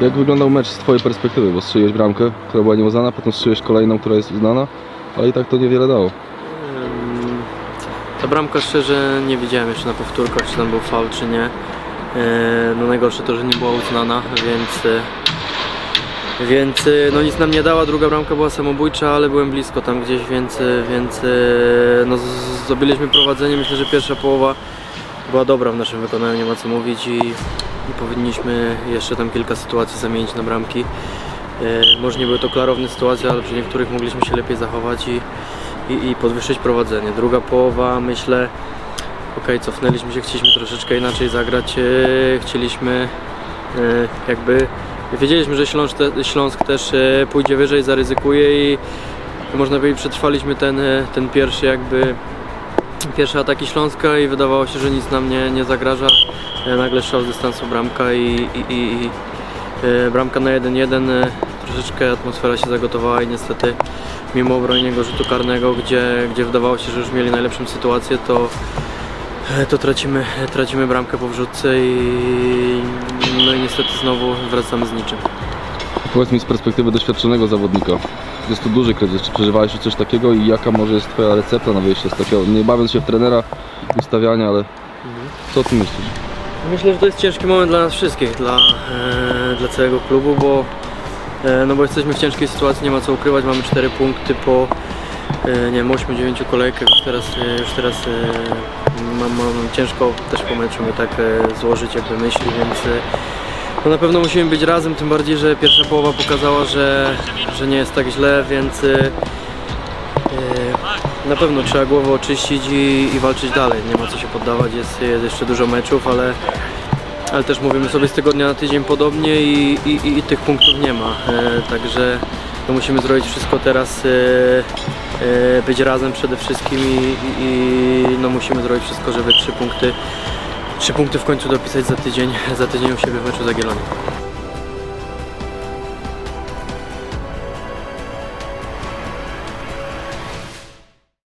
Jak wyglądał mecz z Twojej perspektywy? Bo strzeliłeś bramkę, która była nieuznana, potem strzeliłeś kolejną, która jest uznana, ale i tak to niewiele dało. Ta bramka szczerze nie widziałem jeszcze na powtórkach, czy tam był faul, czy nie. No najgorsze to, że nie była uznana, więc, e, więc e, no nic nam nie dała. Druga bramka była samobójcza, ale byłem blisko tam gdzieś, więc, e, więc no, zdobyliśmy prowadzenie. Myślę, że pierwsza połowa była dobra w naszym wykonaniu, nie ma co mówić i, i powinniśmy jeszcze tam kilka sytuacji zamienić na bramki. E, Może nie były to klarowne sytuacje, ale przy niektórych mogliśmy się lepiej zachować i, i, i podwyższyć prowadzenie. Druga połowa, myślę, ok, cofnęliśmy się, chcieliśmy troszeczkę inaczej zagrać, e, chcieliśmy e, jakby, wiedzieliśmy, że Śląsk, te, Śląsk też pójdzie wyżej, zaryzykuje i można powiedzieć, przetrwaliśmy ten, ten pierwszy jakby pierwsze ataki Śląska i wydawało się, że nic nam nie, nie zagraża. E, Nagle strzał z dystansu bramka i, i, i, i e, bramka na 1-1. e, Troszeczkę atmosfera się zagotowała i niestety mimo obronienia rzutu karnego, gdzie, gdzie wydawało się, że już mieli najlepszą sytuację, to, to tracimy, tracimy bramkę po wrzutce i no i niestety znowu wracamy z niczym. Powiedz mi z perspektywy doświadczonego zawodnika. Jest to duży kryzys. Czy przeżywałeś coś takiego i jaka może jest Twoja recepta na wyjście z takiego, nie bawiąc się w trenera, ustawiania, ale co o tym myślisz? Myślę, że to jest ciężki moment dla nas wszystkich, dla, e, dla całego klubu, bo, e, no bo jesteśmy w ciężkiej sytuacji, nie ma co ukrywać, mamy 4 punkty po e, nie wiem, 8-9 kolejkach, już teraz, e, już teraz e, mam, mam ciężko też po meczu tak e, złożyć jakby myśli, więc e, no na pewno musimy być razem, tym bardziej, że pierwsza połowa pokazała, że, że nie jest tak źle, więc e, na pewno trzeba głowę oczyścić i, i walczyć dalej. Nie ma co się poddawać, jest, jest jeszcze dużo meczów, ale, ale też mówimy sobie z tygodnia na tydzień podobnie i, i, i, tych punktów nie ma. E, także no musimy zrobić wszystko teraz, e, e, być razem przede wszystkim i, i no musimy zrobić wszystko, żeby trzy punkty, trzy punkty w końcu dopisać za tydzień, za tydzień u siebie w meczu z.